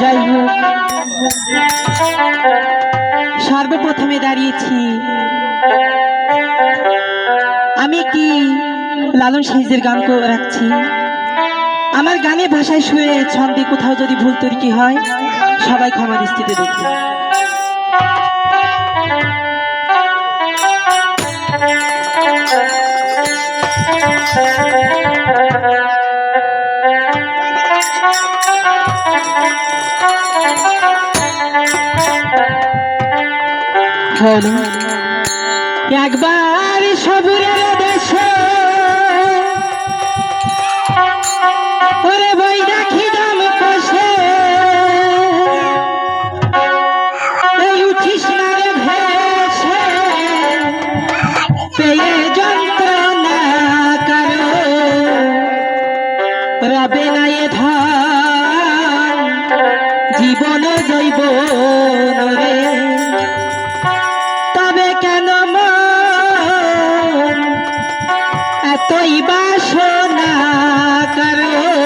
যাই হোক সর্বপ্রথমে দাঁড়িয়েছি। আমি কি লালন সিরিজের গান রাখছি? আমার গানে ভাষায় শুয়ে ছন্দে কোথাও যদি ভুল তর্কি হয়, সবাই ক্ষমার স্থিতি দেখবে। একবার সব জড়াবে না এ ধান। জীবন জৈব রে তবে কেন এতই বাসনা কারও